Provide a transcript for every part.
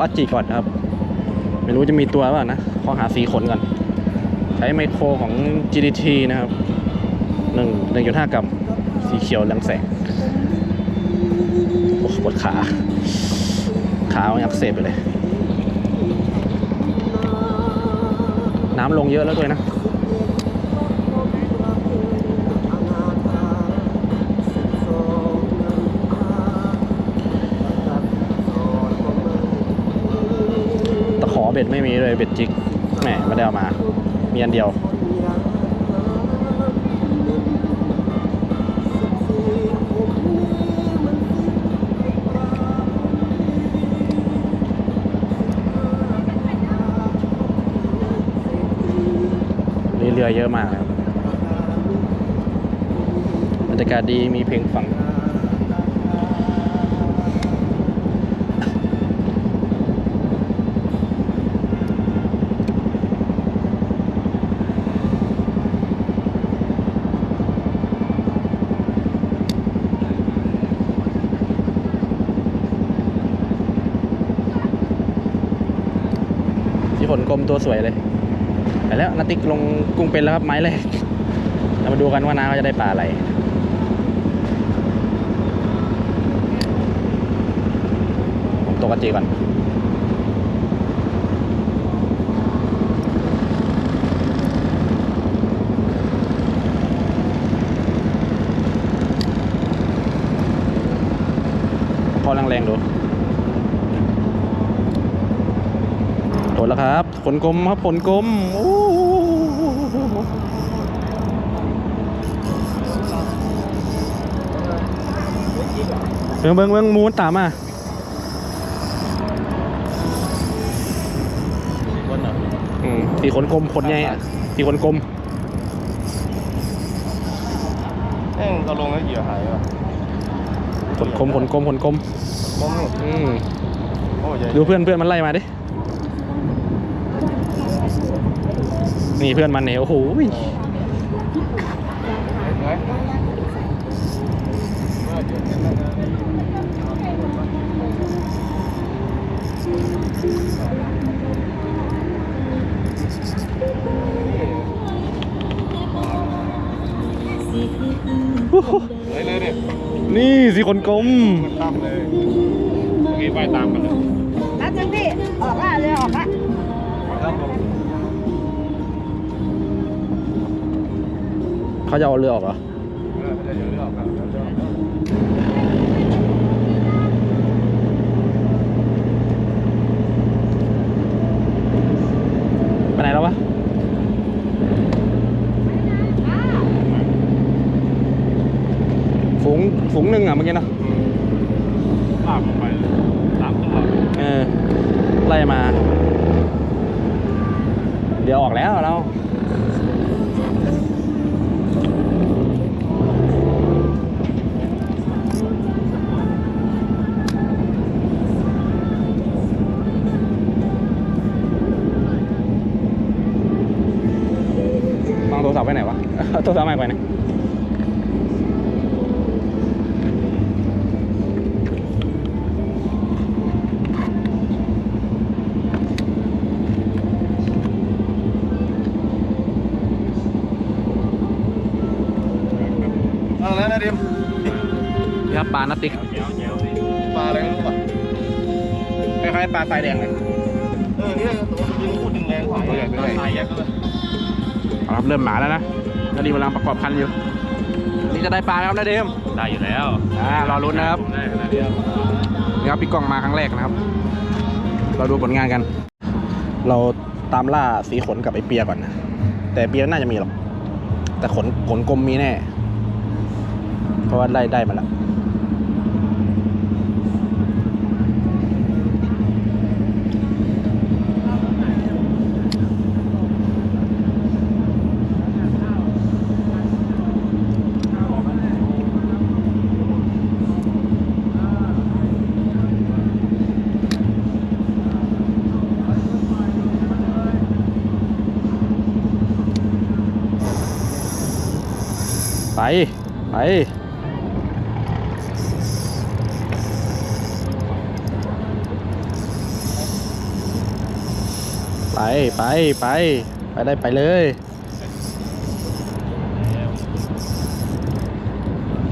ออาจิก่อนครับ ไม่รู้จะมีตัวป่านะขอหาสีขนก่อน ใช้ไมโครของ GDT นะครับหนึ่งหนึ่งจุดห้ากรัมสีเขียวเรืองแสงโอ้ปวดขา ขามันอักเสบไปเลย น้ำลงเยอะแล้วด้วยนะ บ็ดไม่มีเลยเบ็ดจิกแหมไม่ได้เอามา มีอันเดียวนี่เรือเยอะมากครับบรรยากาศดีมีเพลงฟัง มตัวสวยเลยไปแล้วนาติกลงกุ้งเป็นแล้วครับไม้เลยเรามาดูกันว่าน้าเขาจะได้ปลาอะไรผมตกกระจีก่อนพอแรงๆดู โดน แล้วครับ ขนกลมครับขนกลมโอ้เบิ่งเบิ่งเบิ่งหมูนตามมาคนเหรออืมตีขนกลมขนใหญ่อะตีขนกลมเอ้ยเราลงแล้วเหยื่อหายวะขนกลมขนกลมขนกลมมองนี่อืมโอ้ยใหญ่ดูเพื่อนเพื่อนมันไล่มาดิ นี่เพื่อนมันเนี่ยโอ้โหเห็นไหมเลยเลยเนี่ยนี่สิขนกลมมันตั้มเลยโอเคไปตามกันเลย เขาจะเอาเรือออกเหรอ เออเดี๋ยวเดี๋ยวออกครับเดี๋ยวเดี๋ยว ไปไหนแล้ววะ ฝูงฝูงหนึ่งอะเมื่อกี้เนอะ ลากลงไปสามตัว เออ ไล่มา เดี๋ยวออกแล้วเรา วางโทรศัพท์ไว้ไหนวะ เอาโทรศัพท์ใหม่ไปไหนเอาแล้วนะดิมนี่ครับปลานาติกเจียวเจียวปลาอะไรไม่รู้ป่ะคล้ายๆปลาทรายแดงเลยเออเนี่ย ตัวยิงพูดดึงแรงกว่าตัวใหญ่ไปเลยตายแยกเลยเอาครับเริ่มหมาแล้วนะนาดีกำลังประกอบพันธุ์อยู่นี่จะได้ปลาไหมครับนาเดมได้อยู่แล้วอ่ารอลุ้นนะครับได้ขนาดเดียวนี่ครับพี่กล้องมาครั้งแรกนะครับ เราดูผลงานกัน เราตามล่าสีขนกับไอเปียก่อนนะแต่เปียน่าจะมีหรอกแต่ขนขนกลมมีแน่ เพราะว่าได้ได้มาแล้ว ไปไปไปไปไปได้ไปเลย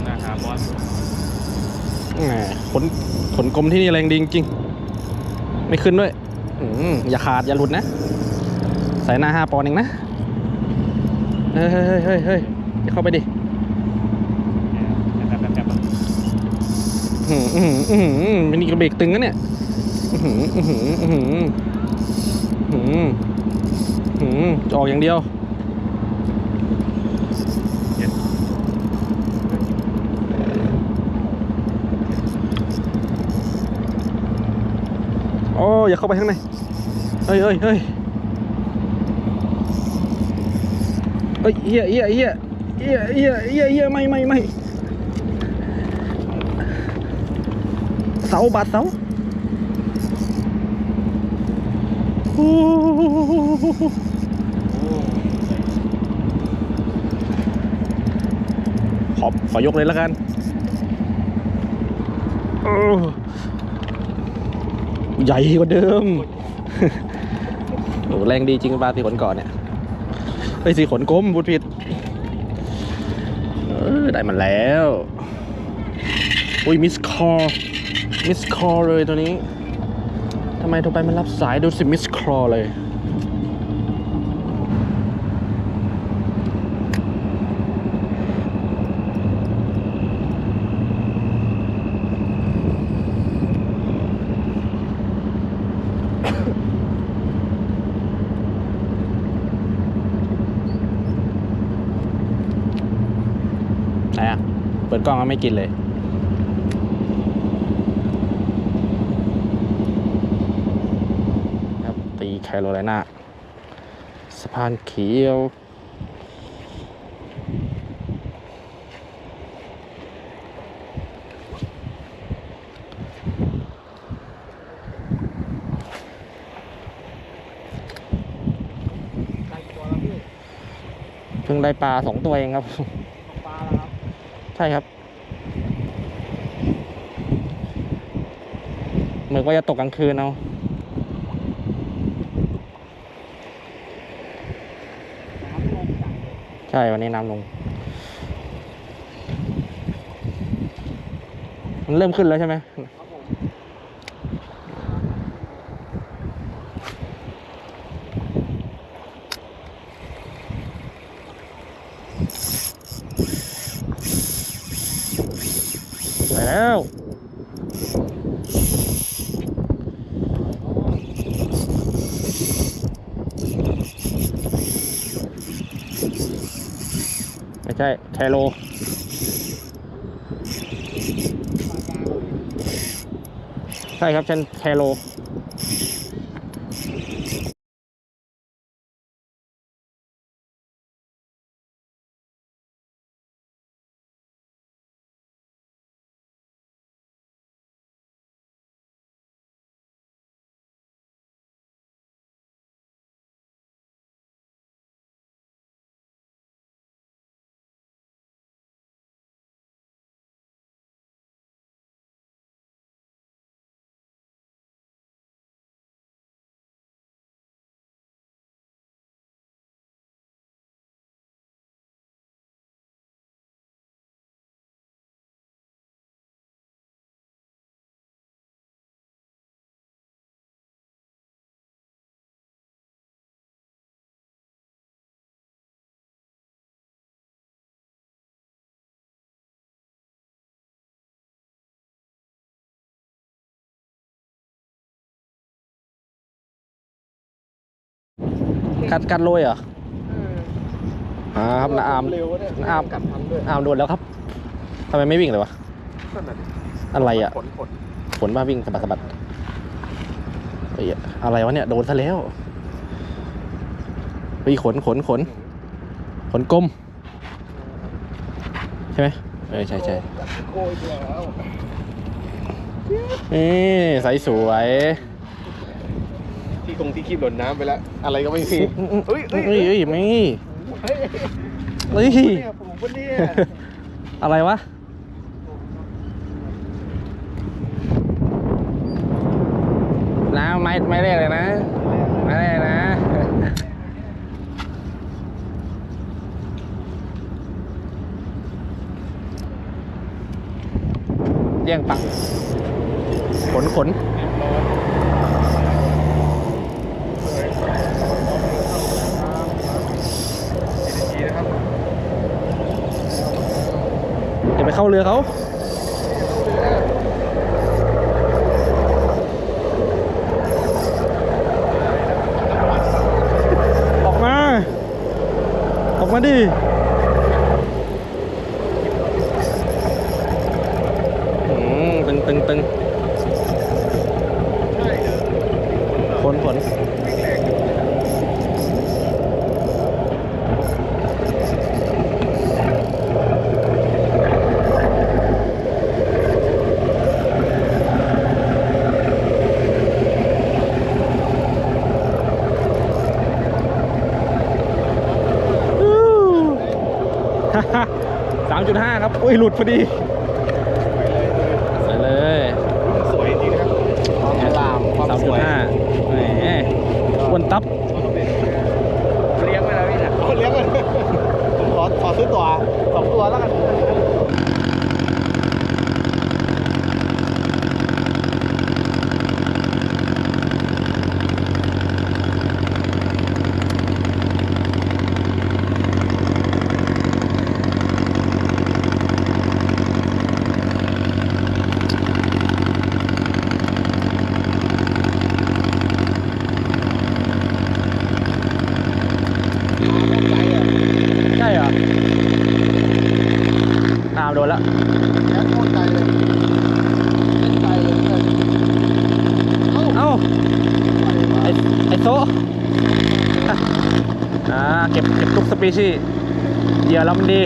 หน้าหาบอสแหมขนขนกลมที่นี่แรงดีจริงไม่ขึ้นด้วยออย่าขาดอย่าหลุดนะ ใส่หน้าห้าปอนเองนะ เฮ้ยเฮ้ยเฮ้ยเฮ้ยเข้าไปดิ แป๊บแป๊บแป๊บ อืมอืมอือมเป็นอีกระเบรกตึงนะเนี่ยอืมอืมอืมอืมอืมจะอออกอย่างเดียวโอ้อย่าเข้าไปข้างในเฮ้ยเฮ้ยเฮ้ยเฮ้ยเฮียเฮียเฮียเฮียเฮียเฮียเฮียไม่ไม่ไม่ เสาบาดเสาโอ้โหขอขอยกเลยแล้วกันโอ้ใหญ่กว่าเดิม โอ้แรงดีจริงปลาสีขนก่อนเนี่ยไอ้ยสีขนกลมพูดผิด เออ ได้มันแล้ว อุ้ย มิสคอร์ มิสคอร์เลยตัวนี้ทำไมโทรไปมันรับสายดูสิมิสคอร์เลยไหนอะ เปิดกล้องแล้วไม่กินเลย ครับ ตี แคโรไลนาสะพานเขียวเพิ่งได้ปลาสองตัวเองครับ ปลาแล้วครับใช่ครับหมึกว่าจะตกกลางคืนเอา ใช่วันนี้น้ำลง มันเริ่มขึ้นแล้วใช่ไหมไปแล้ว ใช่แคโรใช่ครับฉันแคโร กัดกัดโรยเหรออ่าครับนาอามเร็วเนี่ยน้าอามกัดทันด้วยอามโดนแล้วครับทำไมไม่วิ่งเลยวะนั่นน่ะดิอะไรอะขนขนฝนมาวิ่งสะบัดสะบัดเฮ้ยอะไรวะเนี่ยโดนซะแล้วเฮ้ยขนขนขนขนกลมใช่ไหมเออใช่ใช่กัดโกยแล้วนี่ใสสวย ที่คงที่คีบหล่นน้ำไปแล้ว อะไรก็ไม่มีเฮ้ยเฮ้เฮ้ยยเฮ้ยไม่เฮ้ยเฮ้ยเนี่ยผมปะเนี่ยอะไรวะน้ำไม่ไม่ได้เลยนะ ไม่ได้นะแย่งปังขนขน ดีนะครับ อย่าไป เข้าเรือเขาออกมา ออกมาดิตึงตึงตึงขนขน สามจุดห้าครับ อุ้ย หลุดพอดีใส่เลย สวยจริงนะครับความอลามความ สาม ส จุด วย ห้าแหมอ้วนตับ เลี้ยงไว้แล้วพี่นะเลี้ยงเลยผมขอขอซื้อตัวสองตัวแล้วกัน ใช่เหรอตามโดนแล้ว แค่โคตรใจเลยเล่นใจเลยเอ้า เอ้า ไอไอโซะอ่า เก็บเก็บทุกส ปีชีส์เหยื่อลำดี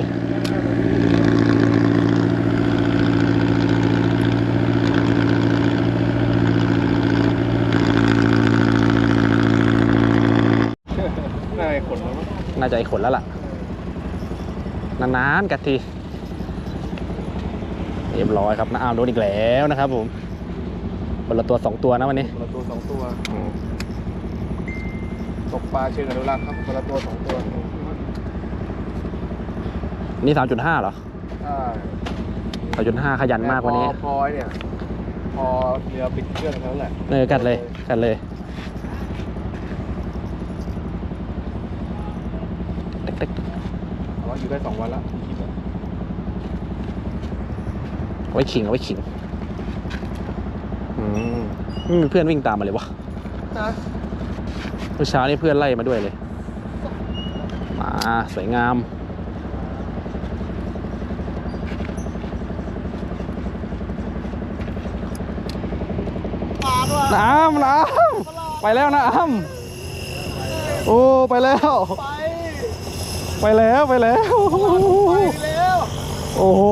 นายขนแล้วมั้งน่าจะไอขนแล้วล่ะ นานๆกัดทีเรียบร้อยครับน้าอามโดนอีกแล้วนะครับผมคนละตัวสองตัวนะวันนี้คนละตัวสองตัวอืมตกปลาเชิงอนุรักษ์ครับคนละตัวสองตัว นี่สามจุดห้าเหรอใช่สามจุดห้าขยันมากวันนี้พอพอยเนี่ย พอเรือปิดเครื่องเท่านั้นแหละเออกัดเลยกัดเลยเต็กแต่ว่าอยู่ได้สองวันละคลิปอะๆเอาไว้ขิงเอาไว้ขิงอืมไม่มีเพื่อนวิ่งตามมาเลยวะนะเมื่อเช้านี่เพื่อนไล่มาด้วยเลย มาสวยงาม น้ำน้ำไปแล้วนะอ้ำโอ้ไปแล้ว ไปแล้วไปแล้วโอ้โห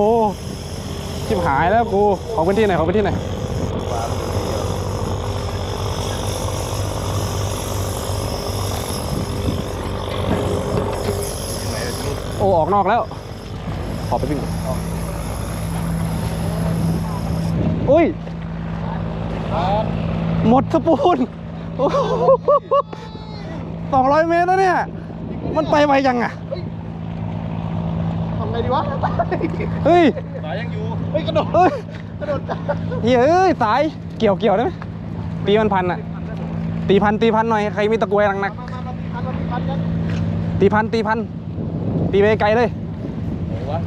ชิบหายแล้วกูขอพื้นที่หน่อยขอพื้นที่หน่อยโอ้ออกนอกแล้ว ขอไปวิ่งอุ้ย หมดสปูนสองร้อยเมตรแล้วเนี่ย มันไปไวยังอะทำไงดีวะเฮ้ยสายยังอยู่เฮ้ยกระโดดเฮ้ยกระโดดจ้ะเฮ้ยเอ้ยสายเกี่ยวเกี่ยวได้ไหมตีมันพันอะ ตีพันตีพันหน่อยใครมีตะกรวยหนักมามามาตีพันมาตีพันกันๆตีพันตีพันตีไปไกลเลยไหนวะ